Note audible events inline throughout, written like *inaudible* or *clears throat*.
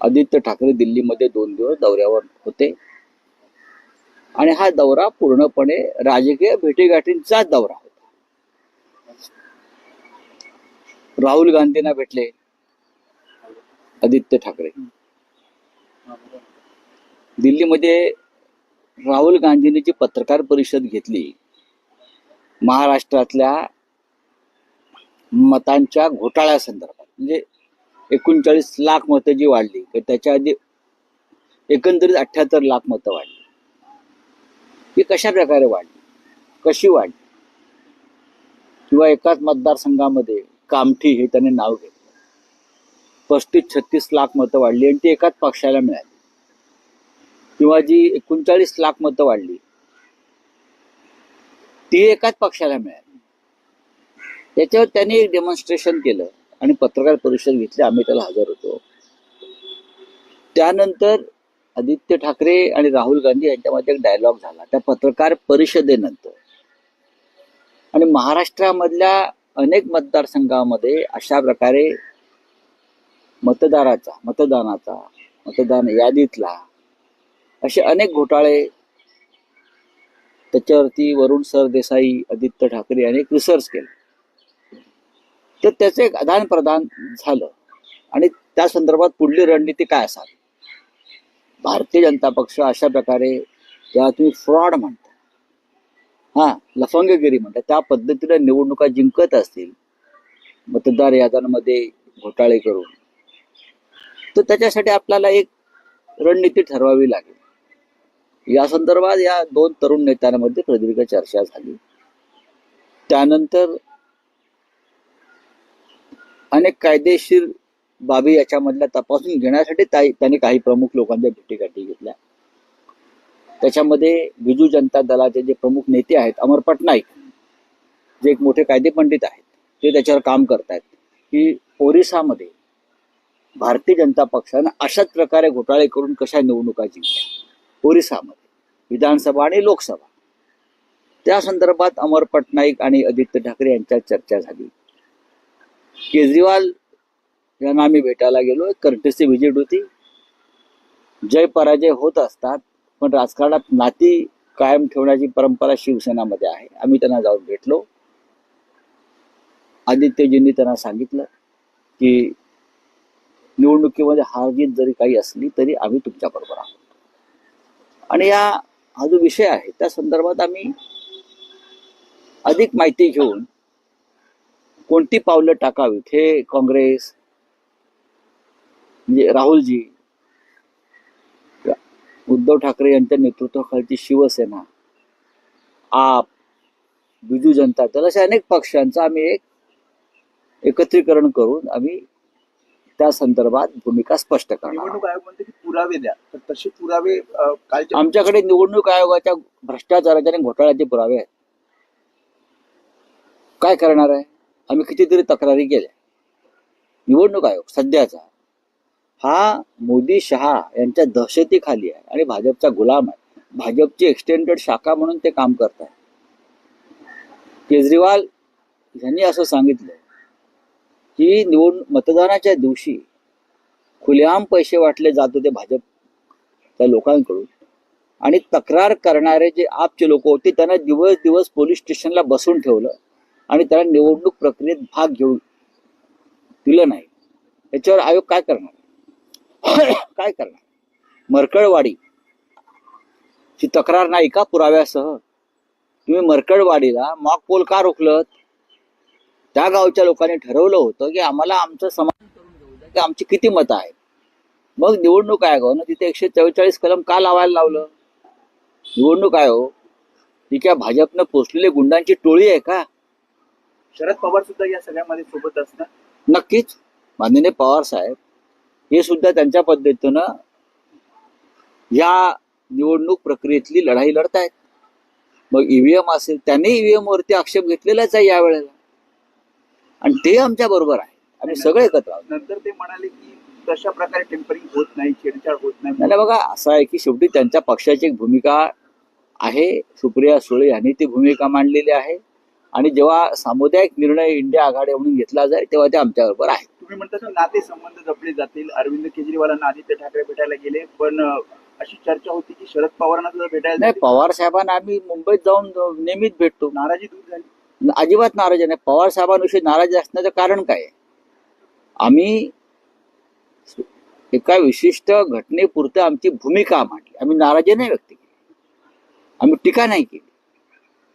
आदित्य ठाकरे दिल्लीमध्ये दोन दिवस दौऱ्यावर होते. आणि हा दौरा पूर्णपणे राजकीय भेटीगाठींचा दौरा होता. राहुल गांधींना भेटले आदित्य ठाकरे. दिल्लीमध्ये राहुल गांधींनी जी पत्रकार परिषद घेतली महाराष्ट्रातल्या मतांच्या घोटाळ्यासंदर्भात म्हणजे एकोणचाळीस लाख मतं जी वाढली तर त्याच्या आधी एकंदरीत अठ्ठ्याहत्तर लाख मतं वाढली. ही कशा प्रकारे वाढली? कशी वाढली? किंवा एकाच मतदारसंघामध्ये कामठी हे त्याने नाव घेतलं. पस्तीस छत्तीस लाख मतं वाढली आणि ती एकाच पक्षाला मिळाली. किंवा जी एकोणचाळीस लाख मतं वाढली ती एकाच पक्षाला मिळाली. त्याच्यावर त्याने एक डेमॉन्स्ट्रेशन केलं. आणि पत्रकार परिषद घेतली आम्ही त्याला हजर होतो. त्यानंतर आदित्य ठाकरे आणि राहुल गांधी यांच्यामध्ये एक डायलॉग झाला त्या पत्रकार परिषदेनंतर. आणि महाराष्ट्रामधल्या अनेक मतदारसंघामध्ये अशा प्रकारे मतदाराचा मतदानाचा मतदान यादीतला असे अनेक घोटाळे त्याच्यावरती वरुण सरदेसाई आदित्य ठाकरे यांनी एक रिसर्च केलं. तर त्याचं एक आदान प्रदान झालं. आणि त्या संदर्भात पुढली रणनीती काय असावी? भारतीय जनता पक्ष अशा प्रकारे ज्याला तुम्ही फ्रॉड म्हणता हा लफंगगिरी म्हणता त्या पद्धतीने निवडणुका जिंकत असतील मतदार याद्यांमध्ये घोटाळे करून तर त्याच्यासाठी आपल्याला एक रणनीती ठरवावी लागेल. या संदर्भात या दोन तरुण नेत्यांमध्ये प्रदीर्घ चर्चा झाली. त्यानंतर अनेक कायदेशीर बाबी याच्यामधल्या तपासून घेण्यासाठी त्यांनी काही प्रमुख लोकांच्या भेटीगाठी घेतल्या. त्याच्यामध्ये बिजू जनता दलाचे जे प्रमुख नेते आहेत अमर पटनाईक जे एक मोठे कायदे पंडित आहेत ते त्याच्यावर काम करतायत. की ओरिसामध्ये भारतीय जनता पक्षानं अशाच प्रकारे घोटाळे करून कशा निवडणुका जिंकल्या? ओरिसामध्ये विधानसभा आणि लोकसभा. त्या संदर्भात अमर पटनाईक आणि आदित्य ठाकरे यांच्यात चर्चा झाली. केजरीवाल यांना आम्ही भेटायला गेलो. कर्टसी कर्टेसी व्हिजिट होती. जय पराजय होत असतात पण राजकारणात नाती कायम ठेवण्याची परंपरा शिवसेनामध्ये आहे. आम्ही त्यांना जाऊन भेटलो. आदित्यजींनी त्यांना सांगितलं की निवडणुकीमध्ये हार जीत जरी काही असली तरी आम्ही तुमच्या बरोबर आहोत. आणि या हा जो विषय आहे त्या संदर्भात आम्ही अधिक माहिती घेऊन कोणती पावलं टाकावीत? हे काँग्रेस म्हणजे राहुलजी उद्धव ठाकरे यांच्या नेतृत्वाखालची शिवसेना आप बिजू जनता दल अशा अनेक पक्षांचं आम्ही एक एकत्रीकरण करून आम्ही त्या संदर्भात भूमिका स्पष्ट करणार आहोत. निवडणूक आयोग म्हणते की पुरावे द्या तर तसे पुरावे आमच्याकडे निवडणूक आयोगाच्या भ्रष्टाचाराच्या आणि घोटाळ्याचे पुरावे आहेत. काय करणार आहे? आम्ही कितीतरी तक्रारी केल्या. निवडणूक आयोग सध्याचा हा मोदी शहा यांच्या दहशतीखाली आहे आणि भाजपचा गुलाम आहे. भाजपची एक्सटेंडेड शाखा म्हणून ते काम करत आहे केजरीवाल यांनी असं सांगितलं की निवड मतदानाच्या दिवशी खुलेआम पैसे वाटले जात होते भाजप त्या लोकांकडून आणि तक्रार करणारे जे आपचे लोक होते त्यांना दिवस दिवस पोलीस स्टेशनला बसून ठेवलं. आणि त्याला निवडणूक प्रक्रियेत भाग घेऊ दिलं नाही. याच्यावर आयोग काय करणार? *coughs* काय करणार? मरकळवाडी ची तक्रार नाही का पुराव्यासह? तुम्ही मरकळवाडीला मॉक पोल का रोखलत? त्या गावच्या लोकांनी ठरवलं होतं की आम्हाला आमचं समाधान करून घेऊ द्या की आमची किती मतं आहेत? मग निवडणूक आयोगानं तिथे एकशे चव्वेचाळीस कलम का लावायला लावलं? निवडणूक आयोग ही काय भाजपनं पोचलेली गुंडांची टोळी आहे का? शरद पवार सुद्धा या सगळ्यामध्ये सोबत असतात नक्कीच. माननीय पवार साहेब हे सुद्धा त्यांच्या पद्धतीनं या निवडणूक प्रक्रियेतली लढाई लढतायत. मग ईव्हीएम असेल त्यांनी ईव्हीएम वरती आक्षेप घेतलेलाच आहे यावेळेला. आणि ते आमच्या बरोबर आहे आणि सगळे एकत्र आहोत. नंतर ते म्हणाले की तशा प्रकारे टेम्परिंग होत नाही छेडछाड होत नाही बघा असं आहे की शेवटी त्यांच्या पक्षाची एक भूमिका आहे. सुप्रिया सुळे यांनी ती भूमिका मांडलेली आहे. आणि जेव्हा सामुदायिक निर्णय इंडिया आघाडी म्हणून घेतला जाईल तेव्हा ते आमच्याबरोबर आहे तुम्ही म्हणता नाते संबंध जपले जातील. अरविंद केजरीवालांना आदित्य ठाकरे भेटायला गेले पण अशी चर्चा होती की शरद पवारांना सुद्धा भेटायला नाही. पवार साहेबांना आम्ही मुंबईत जाऊन नेहमीच भेटतो. नाराजी दूर झाली. अजिबात नाराज नाही. पवार साहेबांविषयी नाराज असण्याचं कारण काय? आहे? आम्ही एका विशिष्ट घटनेपुरतं आमची भूमिका मांडली. आम्ही नाराजी नाही व्यक्त केली. आम्ही टीका नाही केली.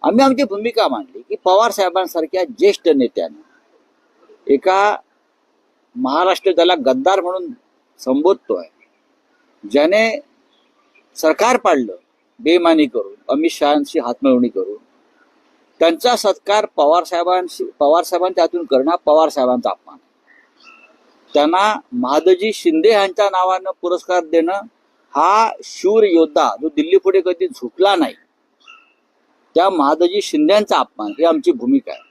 आम्ही आमची भूमिका मांडली की पवार साहेबांसारख्या ज्येष्ठ नेत्याने एका महाराष्ट्र त्याला गद्दार म्हणून संबोधतोय ज्याने सरकार पाडलं बेमानी करून अमित शहाशी हातमिळवणी करून. त्यांचा सत्कार पवार साहेबांशी पवार साहेबांच्या हातून करणं पवार साहेबांचा अपमान. त्यांना महादजी शिंदे यांच्या नावानं पुरस्कार देणं हा शूर योद्धा जो दिल्ली पुढे कधी झुकला नाही त्या महादजी शिंद्यांचा अपमान ही आमची भूमिका आहे.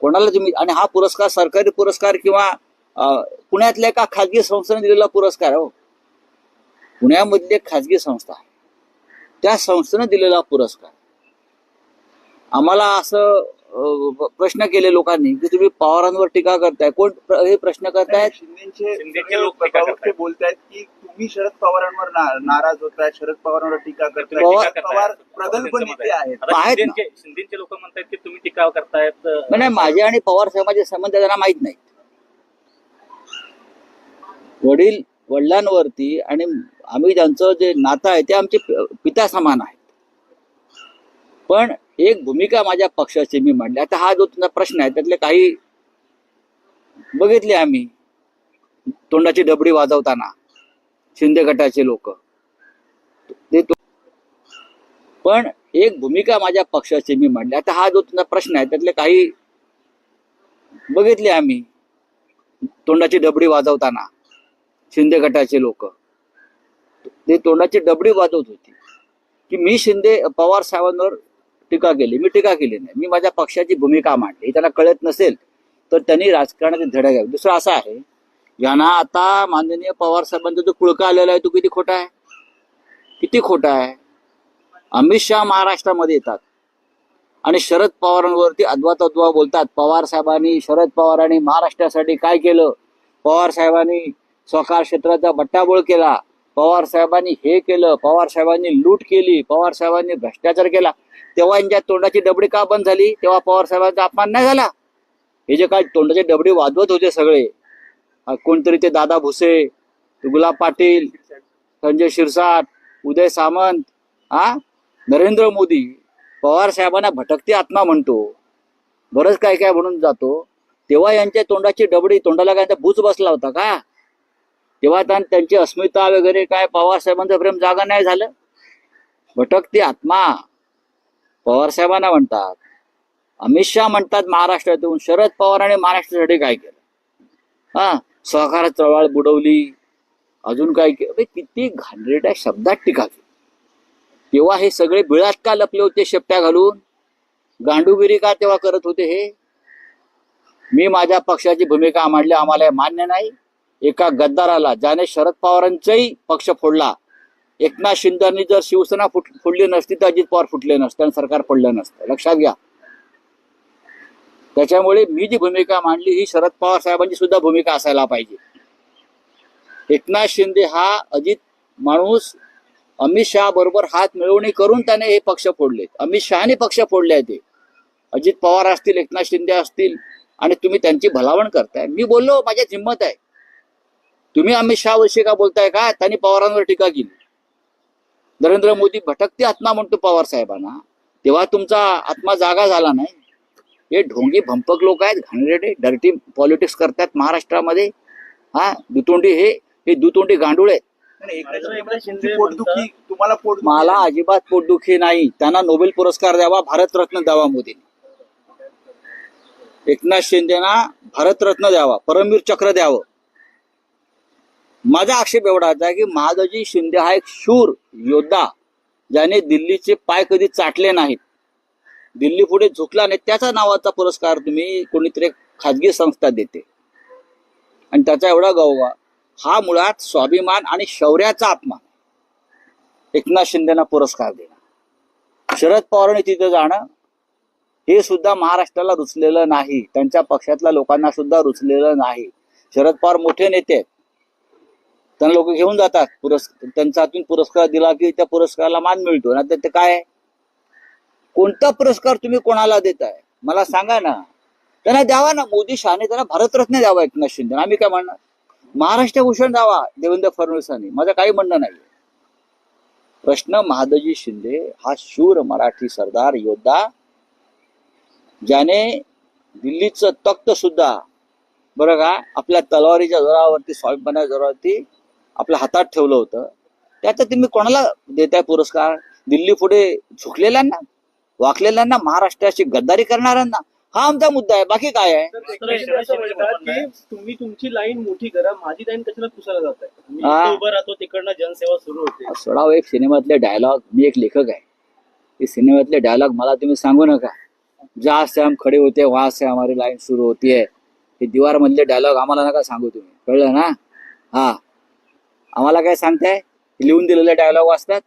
कोणाला तुम्ही आणि हा पुरस्कार सरकारी पुरस्कार किंवा अं, पुण्यातल्या एका खाजगी संस्थेने दिलेला पुरस्कार आहे हो. पुण्यामधली एक खाजगी संस्था आहे. त्या संस्थेने दिलेला पुरस्कार. आम्हाला असं प्रश्न केले लोकांनी की तुम्ही पवारांवर टीका करताय. कोण हे प्रश्न करतायत? शिंदेचे. बोलतायत की तुम्ही शरद पवारांवर ना- नाराज होताय शरद पवारांवर टीका करताय. पवार- प्रगल्भ नेते आहेत. शिंदेचे लोक म्हणतात की तुम्ही टीका करतायत नाही, माझे आणि पवार साहेबांचे संबंध त्यांना माहीत नाहीत. वडील वडिलांवरती आणि आम्ही त्यांचं जे नातं आहे ते आमचे पिता समान आहेत. पण एक भूमिका माझ्या पक्षाची मी मांडली. आता हा जो तुमचा प्रश्न आहे त्यातले काही बघितले आम्ही. तोंडाची डबडी वाजवताना शिंदे गटाचे लोक. ते पण एक भूमिका माझ्या पक्षाची मी मांडली. आता हा जो तुमचा प्रश्न आहे त्यातले काही बघितले आम्ही. तोंडाची डबडी वाजवताना शिंदे गटाचे लोक. ते तोंडाची डबडी वाजवत होती. की मी शिंदे पवार साहेबांवर टीका केली मी टीका केली नाही. मी माझ्या पक्षाची भूमिका मांडली. त्यांना कळत नसेल तर त्यांनी राजकारणाचे धडा घ्यावे दुसरं असं आहे यांना आता माननीय पवार साहेबांचा जो कुळका आलेला आहे तो किती खोटा आहे? किती खोटा आहे? अमित शहा महाराष्ट्रामध्ये येतात. आणि शरद पवारांवरती अद्वा तद्वा बोलतात. पवार साहेबांनी शरद पवारांनी महाराष्ट्रासाठी काय केलं? पवार साहेबांनी सहकार क्षेत्राचा बट्टाबोळ केला. पवार साहेबांनी हे केलं पवार साहेबांनी लूट केली पवार साहेबांनी भ्रष्टाचार केला. तेव्हा यांच्या तोंडाची डबडी का बंद झाली? तेव्हा पवार साहेबांचा अपमान नाही झाला? हे जे काय तोंडाची डबडी वाजवत होते सगळे कोणतरी ते दादा भुसे गुलाब पाटील संजय शिरसाट उदय सामंत हा? नरेंद्र मोदी पवार साहेबांना भटकती आत्मा म्हणतो. बरंच काय काय म्हणून जातो. तेव्हा यांच्या तोंडाची डबडी तोंडाला काय भूज बसला होता का? तेव्हा त्यांना त्यांची अस्मिता वगैरे काय पवार साहेबांचं प्रेम जागा नाही झालं. भटकती आत्मा. पवार साहेबांना म्हणतात अमित शहा म्हणतात महाराष्ट्रातून शरद पवारांनी महाराष्ट्रासाठी काय केलं? हा सहकार चळवळ बुडवली. अजून काय केलं किती घाणेरड्या शब्दात टीका केली. तेव्हा हे सगळे बिळात का लपले होते शेपट्या घालून? गांडूगिरी का तेव्हा करत होते हे? मी माझ्या पक्षाची भूमिका मांडली आम्हाला हे मान्य नाही. एका गद्दाराला ज्याने शरद पवारांचाही पक्ष फोडला. एकनाथ शिंदेनी जर शिवसेना फुट फोडली नसती तर अजित पवार फुटले नसते आणि सरकार पडलं नसतं. लक्षात घ्या. त्याच्यामुळे मी जी भूमिका मांडली ही शरद पवार साहेबांची सुद्धा भूमिका असायला पाहिजे. एकनाथ शिंदे हा अजित माणूस अमित शहा बरोबर हात मिळवणी करून त्याने हे पक्ष फोडले अमित शहाने पक्ष फोडले ते अजित पवार असतील एकनाथ शिंदे असतील आणि तुम्ही त्यांची भलावण करताय. मी बोललो माझ्या हिंमत आहे. तुम्ही अमित शहा वर्षी का बोलताय का? त्यांनी पवारांवर टीका केली. नरेंद्र मोदी भटकती आत्मा म्हणतो पवार साहेबांना. तेव्हा तुमचा आत्मा जागा झाला नाही. हे ढोंगी भंपक लोक आहेत घाणेरडे डर्टी पॉलिटिक्स करतात महाराष्ट्रामध्ये. हा दुतोंडी हे हे दुतोंडी गांडूळ आहेत. तुम्हाला पोटदुखी मला अजिबात पोटदुखी नाही. त्यांना नोबेल पुरस्कार द्यावा भारतरत्न द्यावा मोदींनी. एकनाथ शिंदेना भारतरत्न द्यावा परमवीर चक्र द्यावं. माझा आक्षेप एवढा होता की महादजी शिंदे हा एक शूर योद्धा ज्याने दिल्लीचे पाय कधी चाटले नाहीत. दिल्ली पुढे झुकला नाही त्याचा नावाचा पुरस्कार तुम्ही कोणीतरी खाजगी संस्था देते. आणि त्याचा एवढा गौवा हा मुळात स्वाभिमान आणि शौर्याचा अपमान एकनाथ शिंदेना पुरस्कार देणं. शरद पवारांनी तिथे जाणं हे सुद्धा महाराष्ट्राला रुचलेलं नाही. त्यांच्या पक्षातल्या लोकांना सुद्धा रुचलेलं नाही. शरद पवार मोठे नेते आहेत. त्यांना लोक घेऊन जातात. पुरस्कार त्यांचा हातून पुरस्कार दिला की त्या पुरस्काराला मान मिळतो. ना ते काय कोणता पुरस्कार तुम्ही कोणाला देताय? मला सांगा ना. त्यांना द्यावा ना. मोदी शहाने त्यांना भारतरत्न द्यावा एकनाथ शिंदे. आम्ही काय म्हणणार? महाराष्ट्र भूषण द्यावा देवेंद्र फडणवीसांनी माझं काही म्हणणं नाही प्रश्न महादजी शिंदे हा शूर मराठी सरदार योद्धा ज्याने दिल्लीचं तख्त सुद्धा बरं का आपल्या तलवारीच्या जोरावरती स्वाभिमानाच्या जोरावरती आपल्या हातात ठेवलं होतं. त्यात तुम्ही कोणाला देताय पुरस्कार? दिल्ली पुढे झुकलेल्यांना वाकलेल्यांना महाराष्ट्राची गद्दारी करणाऱ्यांना? हा आमचा मुद्दा आहे. बाकी काय आहे? तुम्ही तुमची लाईन मोठी करा माझी लाईन कशाला पुसायला जात आहे हा. उभं राहतो तिकडनं जनसेवा सुरू होते. सोडाव एक सिनेमातले डायलॉग मी एक लेखक आहे. ते सिनेमातले डायलॉग मला तुम्ही सांगू नका. जहाँ से हम खडे होते वहां से हमारी लाईन सुरू होती है हे दीवार मधले डायलॉग आम्हाला नका सांगू तुम्ही. कळलं ना? हा. आम्हाला काय सांगताय? लिहून दिलेले डायलॉग वाचतात.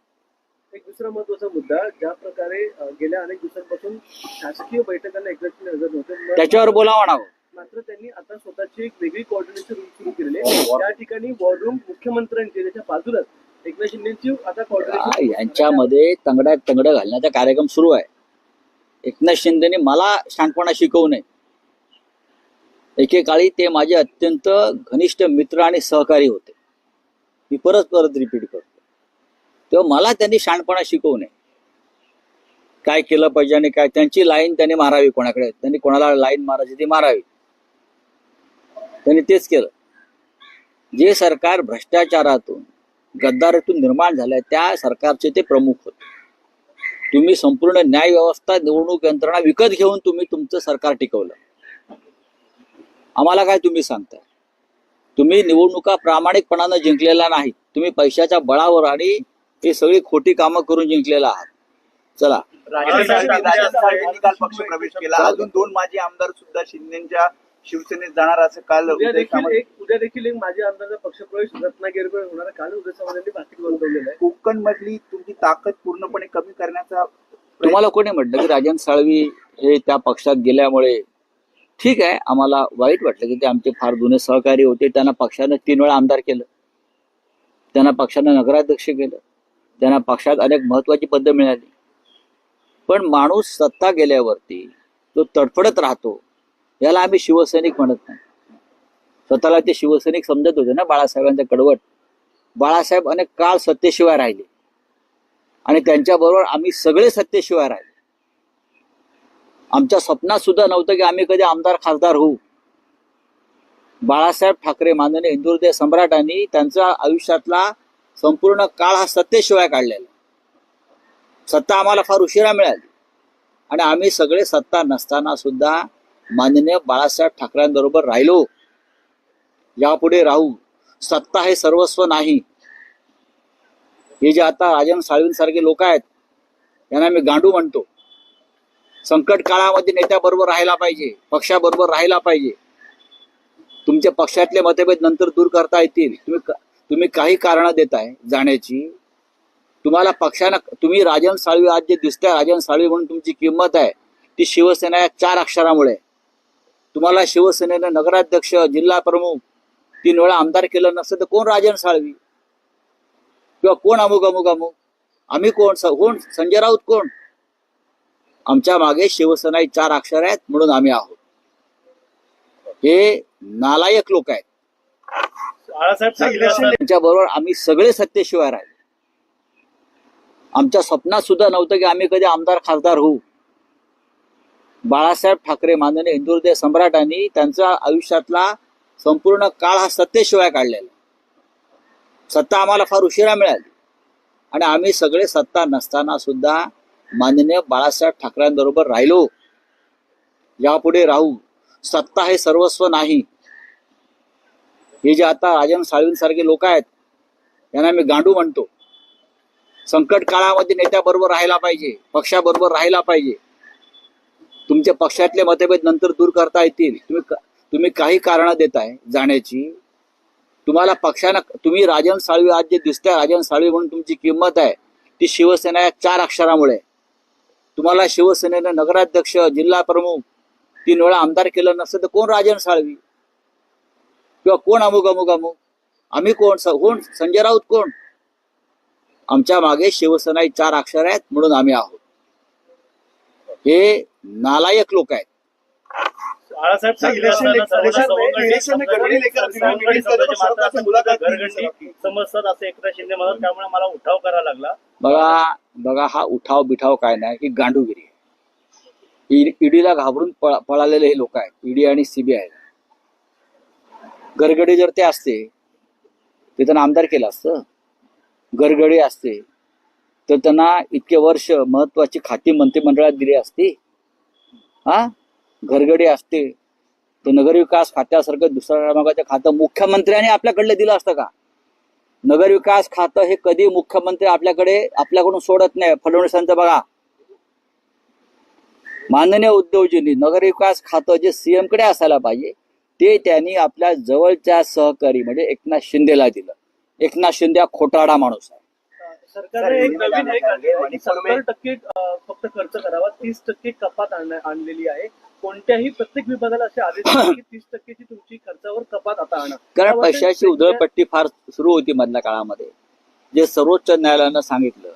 एक दुसरा महत्त्वाचा मुद्दा ज्या प्रकारे गेल्या अनेक दिवसांपासून शासकीय बैठकांना शिंदे हजर नव्हते त्याच्यावर बोलावं ना मात्र त्यांनी आता स्वतःची एक वेगळी कोऑर्डिनेशन रूम सुरू केलेली आहे. त्या ठिकाणी वॉर रूम मुख्यमंत्र्यांची त्याच्या बाजूलाच एकनाथ शिंदेची आता कोऑर्डिनेशन यांच्यामध्ये तंगड्यात तंगड घालण्याचा कार्यक्रम सुरू आहे. एकनाथ शिंदेने मला शहाणपणा शिकवू नये. एकेकाळी ते माझे अत्यंत घनिष्ठ मित्र आणि सहकारी होते. मी परत परत रिपीट करतो. तेव्हा मला त्यांनी शहाणपणा शिकवू नये. काय केलं पाहिजे आणि काय त्यांची लाईन त्यांनी मारावी कोणाकडे? त्यांनी कोणाला लाईन मारायची ती मारावी. त्यांनी तेच केलं. जे सरकार भ्रष्टाचारातून गद्दारीतून निर्माण झालंय त्या सरकारचे ते प्रमुख होते. तुम्ही संपूर्ण न्याय व्यवस्था निवडणूक यंत्रणा विकत घेऊन तुम्ही तुमचं सरकार टिकवलं. आम्हाला काय तुम्ही सांगताय? तुम्ही निवडणुका प्रामाणिकपणानं जिंकलेला नाही. तुम्ही पैशाच्या बळावर आणि ही सगळी खोटी कामं करून जिंकलेला आहात. चला. राजन साळवी राजन साळवींनी काल पक्ष प्रवेश केला. अजून दोन माजी आमदार सुद्धा शिंदेच्या शिवसेनेत जाणार असं काल उद्या देखील एक उद्या देखील एक माझ्या आमदारचा पक्षप्रवेश रत्नागिरीकडे होणार. काल उदय नोंदवलेलं आहे. कोकण मधली तुमची ताकद पूर्णपणे कमी करण्याचा तुम्हाला कोणी म्हटलं की राजन साळवी हे त्या पक्षात गेल्यामुळे ठीक आहे आम्हाला वाईट वाटलं की ते आमचे फार जुने सहकारी होते त्यांना पक्षानं तीन वेळा आमदार केलं. त्यांना पक्षानं नगराध्यक्ष केलं. त्यांना पक्षात अनेक महत्वाची पदं मिळाली. पण माणूस सत्ता गेल्यावरती तो तडफडत राहतो याला आम्ही शिवसैनिक म्हणत नाही. स्वतःला ते शिवसैनिक समजत होते ना बाळासाहेबांचा कडवट. बाळासाहेब अनेक काळ सत्तेशिवाय राहिले. आणि त्यांच्याबरोबर आम्ही सगळे सत्तेशिवाय राहिले. आमच्या स्वप्नात सुद्धा नव्हतं की आम्ही कधी आमदार खासदार होऊ. बाळासाहेब ठाकरे माननीय हिंदुहृदय सम्राटांनी त्यांचा आयुष्यातला संपूर्ण काळ हा सत्तेशिवाय काढलेला. सत्ता आम्हाला फार उशिरा मिळाली. आणि आम्ही सगळे सत्ता नसताना सुद्धा माननीय बाळासाहेब ठाकरेंबरोबर राहिलो. यापुढे राहू. सत्ता हे सर्वस्व नाही. हे जे आता राजन साळवींसारखे लोक आहेत यांना मी गांडू म्हणतो. संकट काळामध्ये नेत्याबरोबर राहायला पाहिजे पक्षाबरोबर राहायला पाहिजे. तुमच्या पक्षातले मतभेद नंतर दूर करता येतील. तुम्ही तुम्ही काही कारणं देताय जाण्याची. तुम्हाला पक्षानं तुम्ही राजन साळवी आज जे दिसताय राजन साळवी म्हणून तुमची किंमत आहे ती शिवसेना या चार अक्षरामुळे. तुम्हाला शिवसेनेनं नगराध्यक्ष जिल्हा प्रमुख तीन वेळा आमदार केलं नसतं तर कोण राजन साळवी? किंवा कोण अमुक अमुक अमुक आम्ही कोण? कोण? संजय राऊत कोण? आमच्या मागे शिवसेना ही चार अक्षर आहेत म्हणून आम्ही आहोत. हे नालायक लोक आहेत. बाळासाहेब ठाकरे असतात त्यांच्या बरोबर आम्ही सगळे सत्तेशिवाय राहिले. आमच्या स्वप्नात सुद्धा नव्हतं की आम्ही कधी आमदार खासदार होऊ. बाळासाहेब ठाकरे माननीय हिंदुहृदय सम्राटांनी त्यांचा आयुष्यातला संपूर्ण काळ हा सत्तेशिवाय काढलेला सत्ता आम्हाला फार उशिरा मिळाली. आणि आम्ही सगळे सत्ता नसताना सुद्धा माननीय बाळासाहेब ठाकरेंबरोबर राहिलो. यापुढे राहू. सत्ता हे सर्वस्व नाही. हे जे आता राजन साळवींसारखे लोक आहेत यांना मी गांडू म्हणतो. संकट काळामध्ये नेत्याबरोबर राहायला पाहिजे पक्षाबरोबर राहायला पाहिजे. तुमच्या पक्षातले मतभेद नंतर दूर करता येतील. तुम्ही तुम्ही काही कारण देताय जाण्याची. तुम्हाला पक्षानं तुम्ही राजन साळवी आज जे दिसतंय राजन साळवी म्हणून तुमची किंमत आहे ती शिवसेना या चार अक्षरामुळे. आहे. तुम्हाला शिवसेनेनं नगराध्यक्ष जिल्हा प्रमुख तीन वेळा आमदार केलं नसतं तर कोण राजन साळवी? किंवा कोण अमुक अमुक अमुक? आम्ही कोण? कोण? संजय राऊत कोण? आमच्या मागे शिवसेना ही चार अक्षर आहेत म्हणून आम्ही आहोत. हे नालायक लोक आहेत. बाळासाहेब ठाकरे? समजतात असं एकनाथ शिंदे म्हणतात त्यामुळे मला उठाव करावा लागला. बघा बघा हा उठाव बिठाव काय नाही ही गांडूगिरी आहे. ईडीला घाबरून पळ- पळालेले हे लोक आहेत ईडी आणि सीबीआय गरगडी जर ते असते ते त्यांना आमदार केलं असतं. गरगडी असते तर त्यांना इतके वर्ष महत्वाची खाती मंत्रिमंडळात दिली असती. हा? घरगडी असते. तर नगरविकास खात्यासारखं दुसऱ्या क्रमांकाचं खातं मुख्यमंत्र्यांनी आपल्याकडलं दिलं असतं का? नगरविकास खातं हे कधी मुख्यमंत्री आपल्याकडे आपल्याकडून सोडत नाही. फडणवीसांचं बघा. माननीय उद्योगजींनी नगरविकास खातं जे सीएमकडे असायला पाहिजे ते त्यांनी आपल्या जवळच्या सहकारी म्हणजे एकनाथ शिंदेला दिलं. एकनाथ शिंदे हा खोटाडा माणूस आहे. सरकारने एक नवीन टक्के फक्त खर्च करावा तीस टक्के कपात आणलेली आहे. कोणत्याही प्रत्येक विभागाला असे आदेश *coughs* तीस टक्केची तुमची खर्चावर कपात आता आणा. कारण पैशाची उधळपट्टी फार सुरू होती मधल्या काळामध्ये. जे सर्वोच्च न्यायालयानं सांगितलं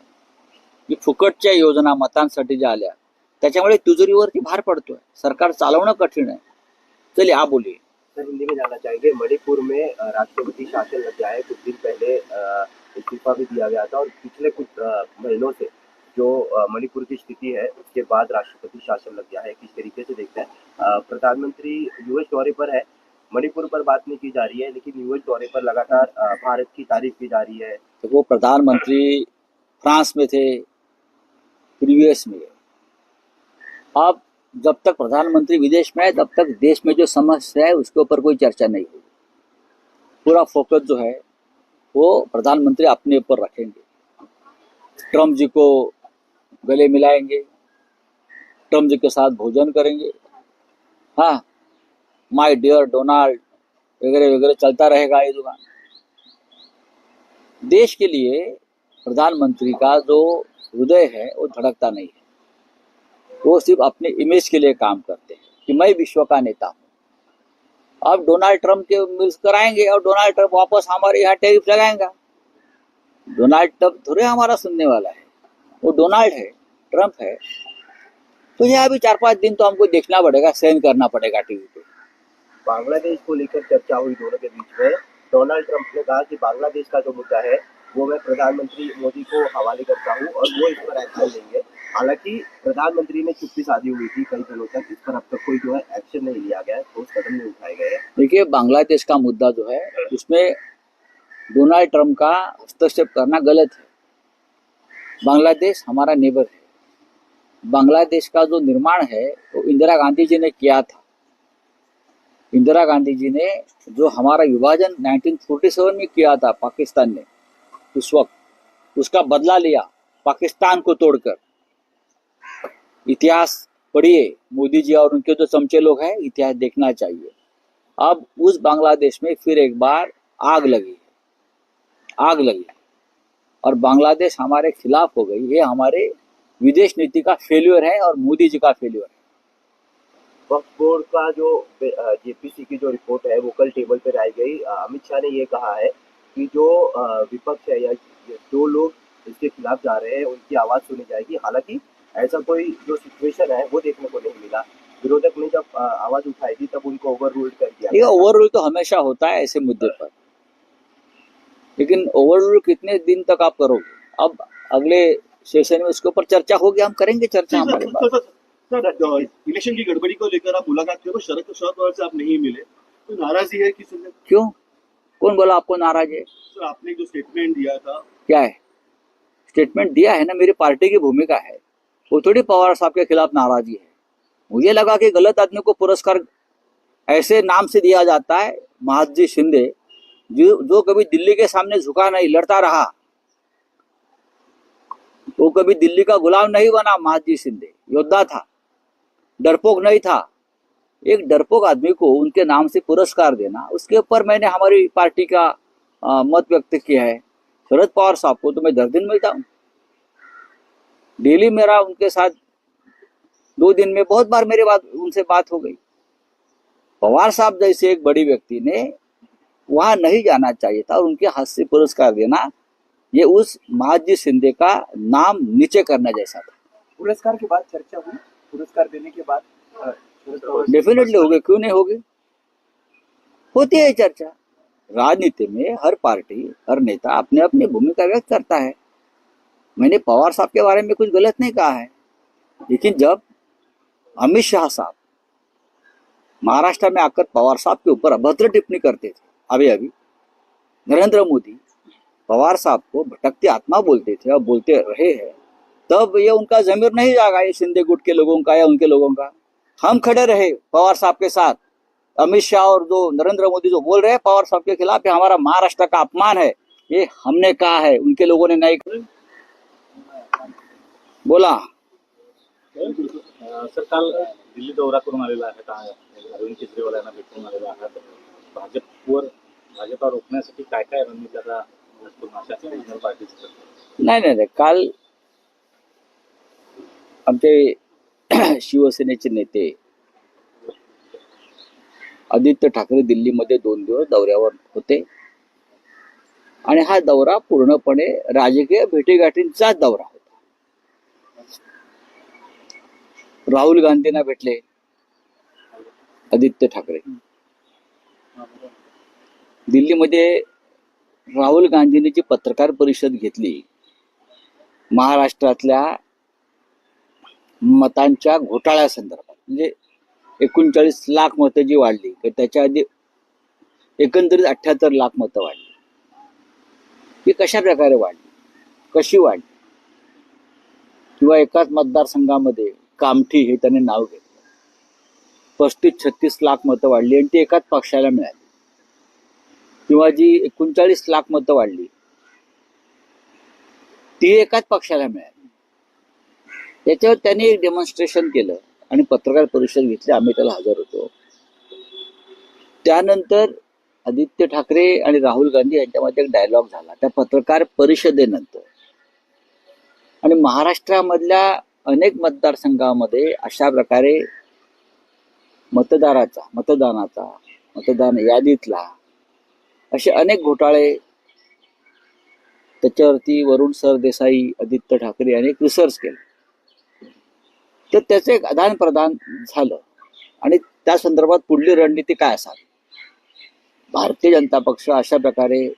की फुकटच्या योजना मतांसाठी ज्या आल्या त्याच्यामुळे तिजोरीवरती भार पडतोय. सरकार चालवणं कठीण आहे. चलिए आप बोलिए सर हिंदी में जानना चाहेंगे मणिपुर में राष्ट्रपति शासन लग गया है कुछ दिन पहले इस्तीफा भी दिया गया था और पिछले कुछ महीनों से जो मणिपुर की स्थिति है, उसके बाद राष्ट्रपति शासन लग गया है, किस तरीके से देखते हैं। प्रधानमंत्री यूएस दौरे पर है, मणिपुर पर बात नहीं की जा रही है, लेकिन यूएस दौरे पर लगातार भारत की तारीफ़ की जा रही है। तो वो प्रधानमंत्री फ्रांस में थे फिर यूएस में। अब जब तक प्रधानमंत्री विदेश में है, तब तक देश में जो समस्या है, उसके ऊपर कोई चर्चा नहीं होगी। पूरा फोकस जो है, वो प्रधानमंत्री अपने ऊपर रखेंगे। ट्रंप जी को गले मिलाएँगे ट्रंप जी के साथ भोजन करेंगे। हाँ माय डियर डोनाल्ड वगैरह वगैरह चलता रहेगा ये दुकान। देश के लिए प्रधानमंत्री का जो हृदय है, वो धड़कता नहीं है। वो सिर्फ़ अपने इमेज के लिए काम करते हैं कि मैं विश्व का नेता हूँ। अब डोनाल्ड ट्रंप के मिल्स कराएँगे और डोनाल्ड ट्रंप वापस हमारे यहाँ टैरिफ लगाएगा। डोनाल्ड ट्रंप थोड़े हमारा सुनने वाला है। वो डोनाल्ड है ट्रंप है। तो ये अभी चार पाँच दिन तो हमको देखना पड़ेगा सहन करना पड़ेगा टीवी पे। बांग्लादेश को लेकर चर्चा हुई दोनों के बीच में। डोनाल्ड ट्रंप ने कहा कि बांग्लादेश का जो मुद्दा है वो मैं प्रधानमंत्री मोदी को हवाले करता हूँ और वो इस पर एक्शन लेंगे। हालाँकि प्रधानमंत्री ने चुप्पी साधी हुई थी कई दिनों तक इस पर अब तक कोई जो है एक्शन नहीं लिया गया है ठोस कदम नहीं उठाए गए हैं। देखिए बांग्लादेश का मुद्दा जो है उसमें डोनाल्ड ट्रंप का हस्तक्षेप करना गलत है। बांग्लादेश हमारा नेबर है। बांग्लादेश का जो निर्माण है, वो तो इंदिरा गांधी जी ने किया था। इंदिरा गांधी जी ने जो हमारा विभाजन 1947 में किया था पाकिस्तान ने, उस वक्त, उसका बदला लिया पाकिस्तान को तोड़कर। इतिहास पढ़िए, मोदी जी और उनके जो चमचे लोग हैं, इतिहास देखना चाहिए। अब उस बांग्लादेश में फिर एक बार आग लगी। आग लगी। और बांग्लादेश हमारे खिलाफ हो गई। ये हमारे विदेश नीति का फेल्यूर है और मोदी जी का फेल्यूर है। बोर्ड का जो जेपीसी की जो रिपोर्ट है वो कल टेबल पर आई गई। अमित शाह ने ये कहा है कि जो विपक्ष है या जो लोग इसके खिलाफ जा रहे हैं उनकी आवाज़ सुनी जाएगी। हालाँकि ऐसा कोई जो सिचुएशन है वो देखने को नहीं मिला। विरोधक ने जब आवाज़ उठाई थी तब उनको ओवर रूल कर दिया ये गया। ओवररूल तो हमेशा होता है ऐसे मुद्दे पर। लेकिन ओवररूल कितने दिन तक आप करोगे? अब अगले सेशन में उसके ऊपर चर्चा होगी हम करेंगे चर्चा हमारे पास सर इलेक्शन की गड़बड़ी को लेकर आप मुलाकात तो शरद पवार से आप नहीं मिले। तो नाराज़गी है कि सर क्यों? कौन बोला आपको नाराज़ है? सर आपने जो स्टेटमेंट दिया था। क्या है? स्टेटमेंट दिया है ना मेरी पार्टी की भूमिका है। वो थोड़ी पवार साहब के खिलाफ नाराज़गी है। मुझे लगा कि गलत आदमी को पुरस्कार ऐसे नाम से दिया जाता है महाजी शिंदे जो जो कभी दिल्ली के सामने झुका नहीं लड़ता रहा। वो कभी दिल्ली का गुलाम नहीं बना महाजी शिंदे। योद्धा था। डरपोक नहीं था। एक डरपोक आदमी को उनके नाम से पुरस्कार देना उसके ऊपर मैंने हमारी पार्टी का अ, मत व्यक्त किया है। शरद पवार साहब को तो मैं दस दिन मिलता हूँ। डेली मेरा उनके साथ दो दिन में बहुत बार मेरे बात उनसे बात हो गई। पवार साहब जैसे एक बड़ी व्यक्ति ने वहाँ नहीं जाना चाहिए था और उनके हाथ से पुरस्कार देना ये उस महाजी शिंदे का नाम नीचे करना जैसा था। पुरस्कार के बाद चर्चा हुई? पुरस्कार देने के बाद डेफिनेटली होगी क्यों नहीं होगी? होती है चर्चा। राजनीति में हर पार्टी हर नेता अपने अपनी भूमिका व्यक्त करता है। मैंने पवार साहब के बारे में कुछ गलत नहीं कहा है। लेकिन जब अमित शाह साहब महाराष्ट्र में आकर पवार साहब के ऊपर अभद्र टिप्पणी करते थे अभी अभी। नरेंद्र मोदी पवार साहब को भटकती आत्मा बोलते थे और बोलते रहे हैं। तब ये उनका जमीर नहीं जागा, ये शिंदे गुट के लोगों का या उनके लोगों का। हम खड़े रहे पवार साहब के साथ। अमित शाह और जो नरेंद्र मोदी जो बोल रहे हैं पवार साहब के खिलाफ हमारा महाराष्ट्र का अपमान है। ये हमने कहा है, उनके लोगों ने नहीं बोला। सर, काल दिल्ली दौरा करून आलेला आहे अरविंद केजरीवाल यांना भेटून आलेला आहात भाजपवर भाजपा रोखण्यासाठी काय काय रणनीती आता नाही नाही नाही. काल आमचे *clears throat* शिवसेनेचे नेते आदित्य ठाकरे दिल्लीमध्ये दोन दिवस दौऱ्यावर होते. आणि हा दौरा पूर्णपणे राजकीय भेटीगाठींचाच दौरा होता. राहुल गांधींना भेटले आदित्य ठाकरे. दिल्लीमध्ये राहुल गांधींनी जी पत्रकार परिषद घेतली. महाराष्ट्रातल्या मतांच्या घोटाळ्यासंदर्भात. म्हणजे एकोणचाळीस लाख मतं जी वाढली त्याच्या आधी एकंदरीत अठ्ठ्याहत्तर लाख मतं वाढली. ही कशा प्रकारे वाढली? कशी वाढली? किंवा एकाच मतदारसंघामध्ये कामठी हे त्याने नाव घेतलं. पस्तीस छत्तीस लाख मतं वाढली आणि ती एकाच पक्षाला मिळाली. किंवा जी एकोणचाळीस लाख मतं वाढली ती एकाच पक्षाला मिळाली. त्याच्यावर त्यांनी एक डेमॉन्स्ट्रेशन केलं आणि पत्रकार परिषद घेतली. आम्ही त्याला हजर होतो. त्यानंतर आदित्य ठाकरे आणि राहुल गांधी यांच्यामध्ये एक डायलॉग झाला. त्या पत्रकार परिषदेनंतर. आणि महाराष्ट्रामधल्या अनेक मतदारसंघामध्ये अशा प्रकारे मतदाराचा मतदानाचा मतदान यादीतला असे अनेक घोटाळे. त्याच्यावरती वरुण सरदेसाई आदित्य ठाकरे यांनी रिसर्च केले. तर त्याचं एक आदान प्रदान झालं. आणि त्या संदर्भात पुढली रणनीती काय असावी? भारतीय जनता पक्ष अशा प्रकारे